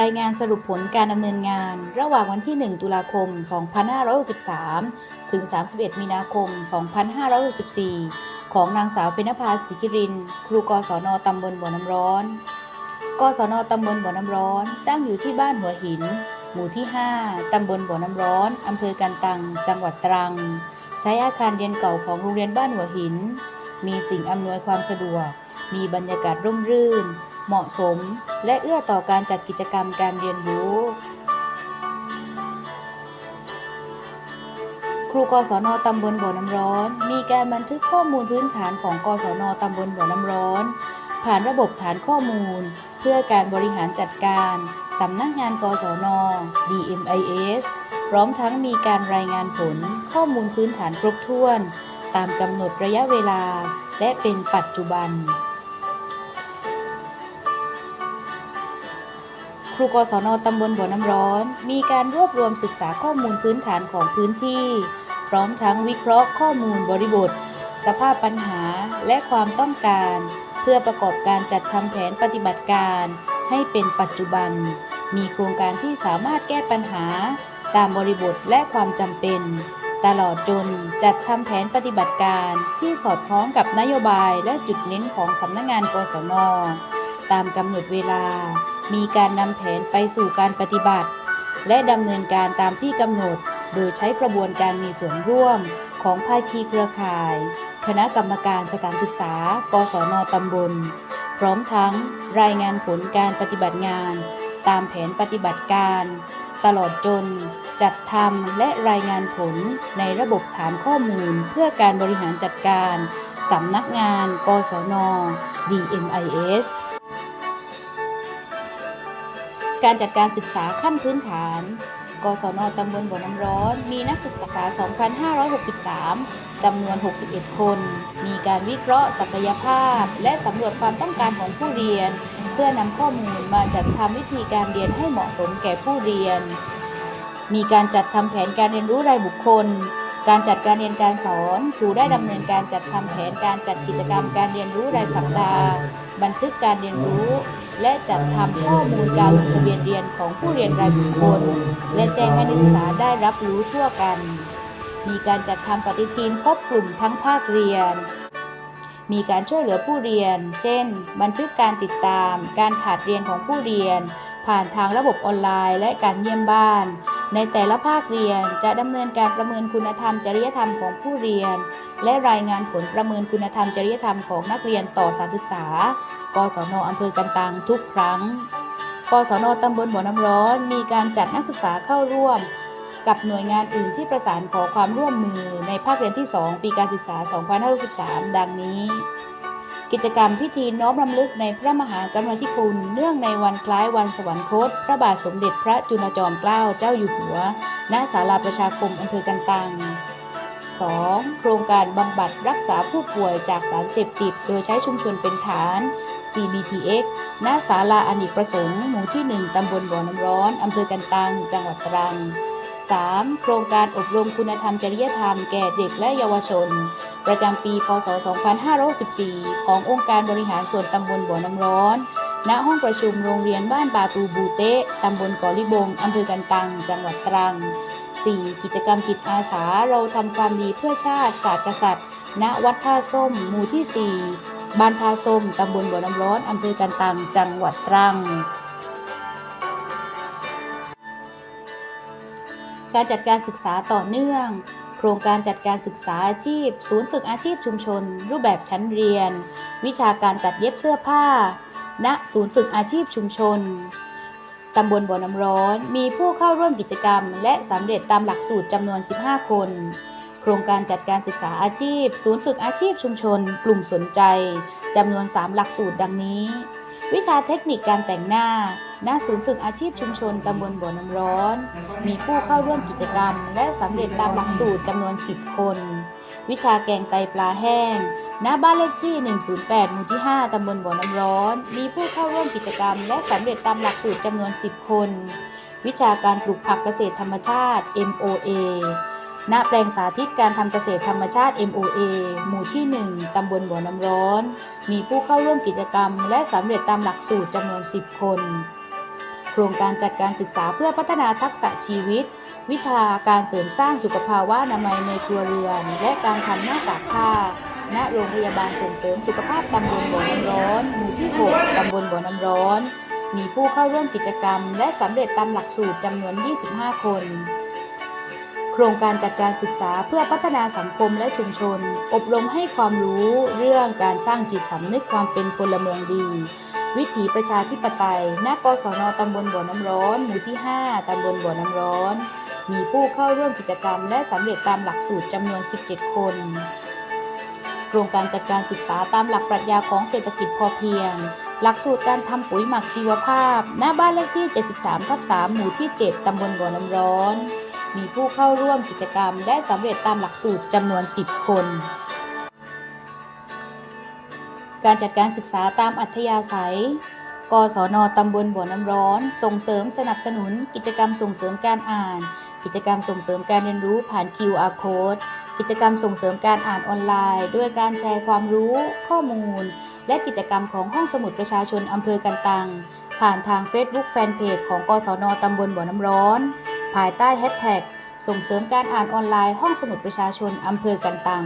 รายงานสรุปผลการดำเนินงาน ระหว่างวันที่ 1 ตุลาคม 2563 ถึง 31 มีนาคม 2564 ของนางสาวเพนภาสิกิริน ครูกศนตำบลบ่อน้ำร้อน กศนตำบลบ่อน้ำร้อน ตั้งอยู่ที่บ้านหัวหิน หมู่ที่ 5 ตำบลบ่อน้ำร้อนอำเภอกันตัง จังหวัดตรัง ใช้อาคารเรียนเก่าของโรงเรียนบ้านหัวหิน มีสิ่งอำนวยความสะดวก มีบรรยากาศร่มรื่น เหมาะสม และเอื้อต่อการจัดกิจกรรมการเรียนรู้ ครูกศนตำบลบ่อน้ำร้อน มีการบันทึกข้อมูลพื้นฐานของกศนตำบลบ่อน้ำร้อน ผ่านระบบฐานข้อมูล เพื่อการบริหารจัดการสำนักงานกศน DMIS พร้อมทั้งมีการรายงานผลข้อมูลพื้นฐานครบถ้วน ตามกำหนดระยะเวลา และเป็นปัจจุบัน ครูกศนตำบลบ่อน้ำร้อน มีการรวบรวมศึกษาข้อมูลพื้นฐานของพื้นที่ พร้อมทั้งวิเคราะห์ข้อมูลบริบท สภาพปัญหาและความต้องการ เพื่อประกอบการจัดทำแผนปฏิบัติการ ให้เป็นปัจจุบัน มีโครงการที่สามารถแก้ปัญหา ตามบริบทและความจำเป็น ตลอดจนจัดทำแผนปฏิบัติการที่สอดคล้องกับนโยบายและจุดเน้นของสำนักงานกศน ตามกำหนดเวลา มีการนำแผนไปสู่การปฏิบัติ และดำเนินการตามที่กำหนด โดยใช้กระบวนการมีส่วนร่วมของภาคีเครือข่าย คณะกรรมการสถานศึกษา กศนตำบล พร้อมทั้งรายงานผลการปฏิบัติงาน ตามแผนปฏิบัติการ ตลอดจน จัดทำและรายงานผลในระบบฐานข้อมูลเพื่อการบริหารจัดการสำนักงาน กศน DMIS การจัดการศึกษาขั้นพื้นฐาน กศนตำบลบ่อน้ำร้อน มีนักศึกษา 2,563 จำนวน 61 คน มีการวิเคราะห์ศักยภาพ และสำรวจความต้องการของผู้เรียน เพื่อนำข้อมูลมาจัดทำวิธีการเรียนให้เหมาะสมแก่ผู้เรียน มีการจัดทำแผนการเรียนรู้รายบุคคลการจัดการเรียนการสอน ครูได้ดำเนินการจัดทำแผนการจัดกิจกรรมการเรียนรู้รายสัปดาห์ บันทึกการเรียนรู้ และจัดทำข้อมูลการลงทะเบียนเรียนของผู้เรียนรายบุคคล และแจ้งให้นักศึกษาได้รับรู้ทั่วกัน มีการจัดทำปฏิทินครอบกลุ่มทั้งภาคเรียน มีการช่วยเหลือผู้เรียน เช่น บันทึกการติดตาม การขาดเรียนของผู้เรียน ผ่านทางระบบออนไลน์ และการเยี่ยมบ้าน ในแต่ละภาคเรียนจะดำเนินการประเมินคุณธรรมจริยธรรมของผู้เรียน และรายงานผลประเมินคุณธรรมจริยธรรมของนักเรียนต่อสานศึกษา กศนอำเภอกันตังทุกครั้ง กศนตำบลบ่อน้ำร้อน มีการจัดนักศึกษาเข้าร่วม กับหน่วยงานอื่นที่ประสานขอความร่วมมือในภาคเรียนที่ 2 ปีการศึกษา 2563 ดังนี้ กิจกรรมพิธีน้อมรำลึกในพระมหากรุณาธิคุณ เนื่องในวันคล้ายวันสวรรคต พระบาทสมเด็จพระจุลจอมเกล้าเจ้าอยู่หัว ณ ศาลาประชาคมอำเภอกันตัง 2. โครงการบำบัดรักษาผู้ป่วยจากสารเสพติด โดยใช้ชุมชนเป็นฐาน CBTX ณ ศาลาอเนกประสงค์ หมู่ที่ 1 ตำบลบ่อน้ำร้อน อำเภอกันตัง จังหวัดตรัง 3. โครงการอบรมคุณธรรมจริยธรรมแก่เด็กและเยาวชน ประจำปี พศ 2564 ขององค์การบริหารส่วนตำบลบ่อน้ำร้อน ณ ห้องประชุมโรงเรียนบ้านบาตูบูเตะตำบลเกอลิบง อำเภอกันตัง จังหวัดตรัง 4. กิจกรรมจิตอาสาเราทำความดีเพื่อชาติศาสตร์กษัตริย์ ณ วัดท่าส้ม หมู่ที่ 4 บ้านท่าส้ม ตำบลบ่อน้ำร้อน อำเภอกันตัง จังหวัดตรัง การจัดการศึกษาต่อเนื่อง โครงการจัดการศึกษาอาชีพ ศูนย์ฝึกอาชีพชุมชน รูปแบบชั้นเรียน วิชาการตัดเย็บเสื้อผ้า ณ ศูนย์ฝึกอาชีพชุมชน ตำบลบ่อน้ำร้อนมีผู้เข้าร่วมกิจกรรม และสำเร็จตามหลักสูตรจำนวน 15 คน โครงการจัดการศึกษาอาชีพ ศูนย์ฝึกอาชีพชุมชน กลุ่มสนใจจำนวน 3 หลักสูตรดังนี้ วิชาเทคนิคการแต่งหน้าณศูนย์ฝึกอาชีพชุมชนตำบลบ่อน้ำร้อน มีผู้เข้าร่วมกิจกรรม และสำเร็จตามหลักสูตรจำนวน 10 คน วิชาแกงไตปลาแห้ง ณบ้านเลขที่ 108 หมู่ที่ 5 ตำบลบ่อน้ำร้อน มีผู้เข้าร่วมกิจกรรม และสำเร็จตามหลักสูตรจำนวน 10 คน วิชาการปลูกผักเกษตรธรรมชาติ MOA ณแปลงสาธิตการทำเกษตรธรรมชาติ MOA หมู่ที่ 1 ตำบลบ่อน้ำร้อน มีผู้เข้าร่วมกิจกรรม และสำเร็จตามหลักสูตรจำนวน 10 คน โครงการจัดการศึกษาเพื่อพัฒนาทักษะชีวิต วิชาการเสริมสร้างสุขภาวะนามัยในครัวเรือน และการทำหน้ากากผ้า ณโรงพยาบาลส่งเสริมสุขภาพตำบลบ่อน้ำร้อนหมู่ที่ 6 ตำบลบ่อน้ำร้อน มีผู้เข้าร่วมกิจกรรม และสำเร็จตามหลักสูตรจำนวน 25 คน โครงการจัดการศึกษาเพื่อพัฒนาสังคมและชุมชน อบรมให้ความรู้เรื่องการสร้างจิตสำนึกความเป็นพลเมืองดี วิถีประชาธิปไตยณกศนตำบลบ่อน้ำร้อน หมู่ที่ 5 ตำบลบ่อน้ำร้อน มีผู้เข้าร่วมกิจกรรม และสำเร็จตามหลักสูตรจำนวน 17 คน โครงการจัดการศึกษาตามหลักปรัชญาของเศรษฐกิจพอเพียง หลักสูตรการทำปุ๋ยหมักชีวภาพณบ้านเลขที่ 73ทับ3หมู่ที่ 7 ตำบลบ่อน้ำร้อน มีผู้เข้าร่วมกิจกรรม และสำเร็จตามหลักสูตรจำนวน 10 คน การจัดการศึกษาตามอัธยาศัยกศนตำบลบ่อน้ำร้อน ส่งเสริมสนับสนุน กิจกรรมส่งเสริมการอ่าน กิจกรรมส่งเสริมการเรียนรู้ผ่าน QR Code กิจกรรมส่งเสริมการอ่านออนไลน์ ด้วยการแชร์ความรู้ ข้อมูล และกิจกรรมของห้องสมุดประชาชนอำเภอกันตัง ผ่านทาง Facebook Fanpage ของกศนตำบลบ่อน้ำร้อน ภายใต้แฮชแท็กส่งเสริมการอ่านออนไลน์ห้องสมุดประชาชนอำเภอกันตัง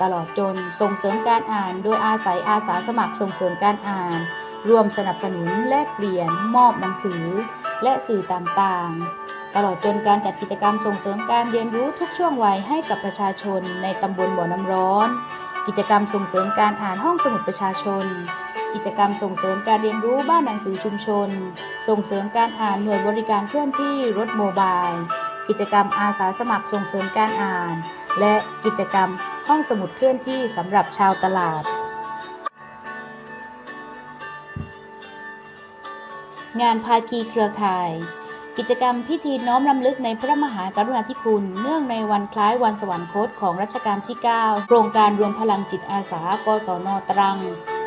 ตลอดจนส่งเสริมการอ่านโดยอาศัยอาสาสมัครส่งเสริมการอ่านร่วมสนับสนุนแลกเปลี่ยน มอบหนังสือ และสื่อต่างๆ ตลอดจนการจัดกิจกรรมส่งเสริมการเรียนรู้ทุกช่วงวัยให้กับประชาชนในตำบลบ่อน้ำร้อน กิจกรรมส่งเสริมการอ่านห้องสมุดประชาชน กิจกรรมส่งเสริมการเรียนรู้บ้านหนังสือชุมชน ส่งเสริมการอ่านหน่วยบริการเคลื่อนที่รถโมบาย กิจกรรมอาสาสมัครส่งเสริมการอ่าน และกิจกรรมห้องสมุดเคลื่อนที่สำหรับชาวตลาดงานภาคีเครือข่าย กิจกรรมพิธีน้อมรำลึกในพระมหากรุณาธิคุณ เนื่องในวันคล้ายวันสวรรคตของรัชกาลที่ 9 โครงการรวมพลังจิตอาสา กศนตรัง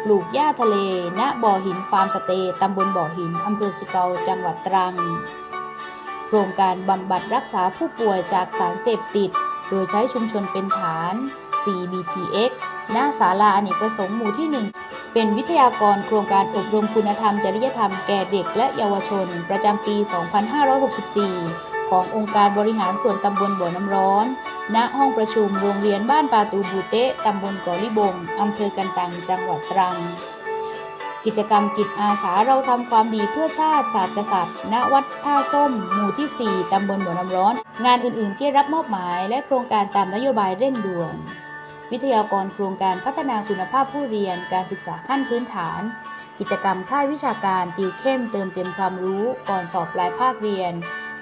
ปลูกหญ้าทะเล ณ บ่อหินฟาร์มสเตย์ตำบลบ่อหิน อำเภอสิเกา จังหวัดตรัง โครงการบำบัดรักษาผู้ป่วยจากสารเสพติด โดยใช้ชุมชนเป็นฐาน CBTX ณ ศาลาอเนกประสงค์หมู่ที่ 1 เป็นวิทยากรโครงการอบรมคุณธรรมจริยธรรมแก่เด็กและเยาวชน ประจำปี 2564 ขององค์การบริหารส่วนตำบลบ่อน้ำร้อน ณ ห้องประชุมโรงเรียนบ้านปาตูบูเตะตำบลเกาะลิบงอำเภอกันตัง จังหวัดตรัง กิจกรรมจิตอาสาเราทำความดีเพื่อชาติศาสตร์กษัตริย์ ณ วัดท่าส้ม หมู่ที่ 4 ตำบลบ่อน้ำร้อน งานอื่น ๆ ที่รับมอบหมายและโครงการตามนโยบายเร่งด่วน วิทยากรโครงการพัฒนาคุณภาพผู้เรียนการศึกษาขั้นพื้นฐาน กิจกรรมค่ายวิชาการติวเข้มเติมเต็มความรู้ก่อนสอบปลายภาคเรียน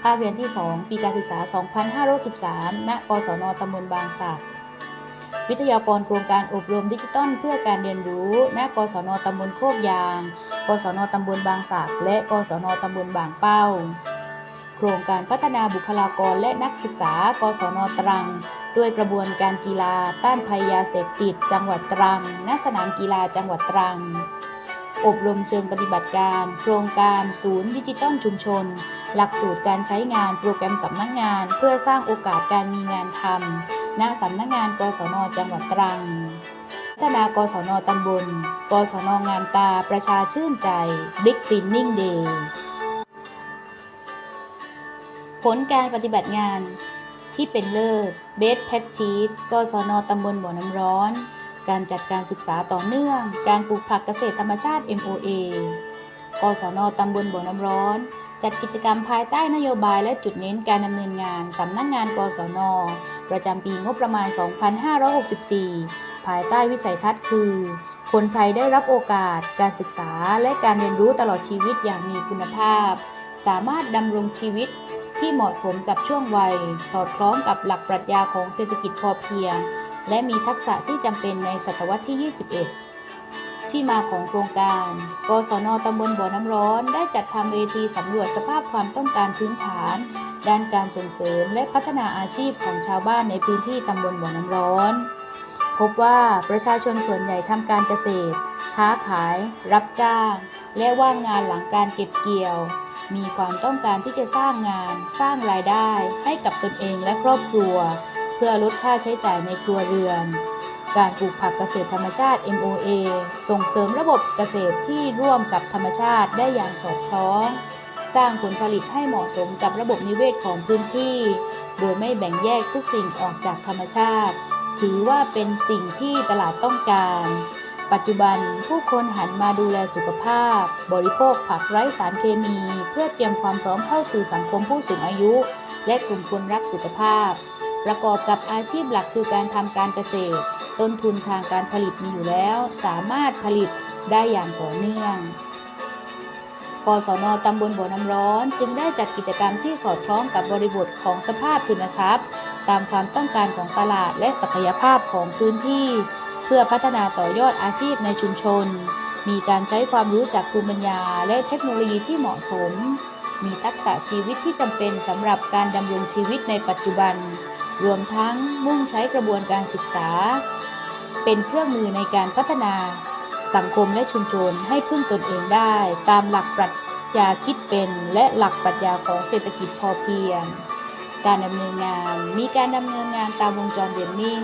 ภาคเรียนที่ 2 ปีการศึกษา 2513 ณ กศนตำบลบางสักวิทยากรโครงการอบรมดิจิตอลเพื่อการเรียนรู้ ณ กศนตำบลโคกยาง กศนตำบลบางสักและ กศนตำบลบางเป้า ครงการพัฒนาบุคลากรและนักศึกษา กศนตรัง ด้วยกระบวนการกีฬาต้านภัยยาเสพติด จังหวัดตรัง ณ สนามกีฬาจังหวัดตรัง อบรมเชิงปฏิบัติการ โครงการศูนย์ดิจิตอลชุมชน หลักสูตรการใช้งานโปรแกรมสำนักงาน เพื่อสร้างโอกาสการมีงานทำ ณ สำนักงาน กศน จังหวัดตรัง พัฒนากศนตำบล กศนงามตา ประชาชื่นใจ Big Cleaning Day ผลการปฏิบัติงานที่เป็นเลิศ Best Practice กศนตำบลบ่อน้ำร้อน การจัดการศึกษาต่อเนื่อง การปลูกผักเกษตรธรรมชาติ MOA กศนตำบลบ่อน้ำร้อน จัดกิจกรรมภายใต้นโยบายและจุดเน้นการดำเนินงานสำนักงงานกศน ประจำปีงบประมาณ 2564 ภายใต้วิสัยทัศน์คือ คนไทยได้รับโอกาส การศึกษา และการเรียนรู้ตลอดชีวิตอย่างมีคุณภาพ สามารถดำรงชีวิต ที่เหมาะสมกับช่วงวัย สอดคล้องกับหลักปรัชญาของเศรษฐกิจพอเพียง และมีทักษะที่จำเป็นในศตวรรษที่ 21 ที่มาของโครงการ กศนตำบลบ่อน้ำร้อนได้จัดทำเวทีสำรวจสภาพความต้องการพื้นฐาน ด้านการส่งเสริมและพัฒนาอาชีพของชาวบ้านในพื้นที่ตำบลบ่อน้ำร้อน พบว่าประชาชนส่วนใหญ่ทำการเกษตร ค้าขาย รับจ้าง และว่างงานหลังการเก็บเกี่ยว มีความต้องการที่จะสร้างงาน สร้างรายได้ให้กับตนเองและครอบครัว เพื่อลดค่าใช้จ่ายในครัวเรือน การปลูกผักเกษตรธรรมชาติ MOA ส่งเสริมระบบเกษตรที่ร่วมกับธรรมชาติได้อย่างสอดคล้อง สร้างผลผลิตให้เหมาะสมกับระบบนิเวศของพื้นที่ โดยไม่แบ่งแยกทุกสิ่งออกจากธรรมชาติ ถือว่าเป็นสิ่งที่ตลาดต้องการ ปัจจุบันผู้คนหันมาดูแลสุขภาพ บริโภคผักไร้สารเคมี เพื่อเตรียมความพร้อมเข้าสู่สังคมผู้สูงอายุ และกลุ่มคนรักสุขภาพ ประกอบกับอาชีพหลักคือการทำการเกษตร ต้นทุนทางการผลิตมีอยู่แล้ว สามารถผลิตได้อย่างต่อเนื่องกศนตำบลบ่อน้ำร้อน จึงได้จัดกิจกรรมที่สอดคล้องกับบริบทของสภาพทุนทรัพย์ ตามความต้องการของตลาดและศักยภาพของพื้นที่ เพื่อพัฒนาต่อยอดอาชีพในชุมชน มีการใช้ความรู้จากภูมิปัญญา และเทคโนโลยีที่เหมาะสม มีทักษะชีวิตที่จำเป็นสำหรับการดำรงชีวิตในปัจจุบัน รวมทั้งมุ่งใช้กระบวนการศึกษา เป็นเครื่องมือในการพัฒนา สังคมและชุมชนให้พึ่งตนเองได้ ตามหลักปรัชญาคิดเป็นและหลักปรัชญาของเศรษฐกิจพอเพียง การดำเนินงานมีการดำเนินงานตามวงจรเรียนนิ่ง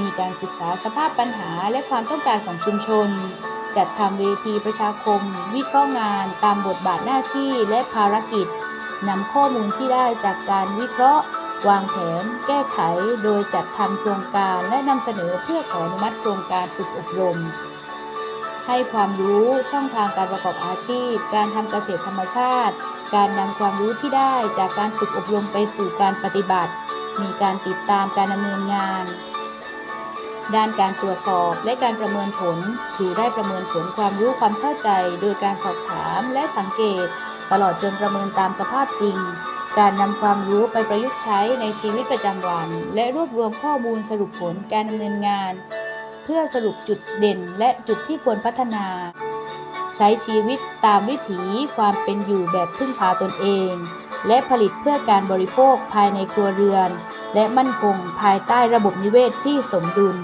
มีการศึกษาสภาพปัญหาและความต้องการของชุมชน จัดทำเวทีประชาคม วิเคราะห์งานตามบทบาทหน้าที่และภารกิจนำข้อมูลที่ได้จากการวิเคราะห์ วางแผน แก้ไข โดยจัดทำโครงการและนำเสนอเพื่อขออนุมัติโครงการฝึกอบรม ให้ความรู้ช่องทางการประกอบอาชีพ การทำเกษตรธรรมชาติ การนำความรู้ที่ได้จากการฝึกอบรมไปสู่การปฏิบัติ มีการติดตามการดำเนินงาน ด้านการตรวจสอบและการประเมินผลถือได้ประเมินผลความรู้ความเข้าใจ โดยการสอบถามและสังเกต ตลอดจนประเมินตามสภาพจริง การนำความรู้ไปประยุกต์ใช้ในชีวิตประจำวัน และรวบรวมข้อมูลสรุปผลการดำเนินงาน เพื่อสรุปจุดเด่นและจุดที่ควรพัฒนา ใช้ชีวิตตามวิถีความเป็นอยู่แบบพึ่งพาตนเอง และผลิตเพื่อการบริโภคภายในครัวเรือน และมั่นคงภายใต้ระบบนิเวศที่สมดุล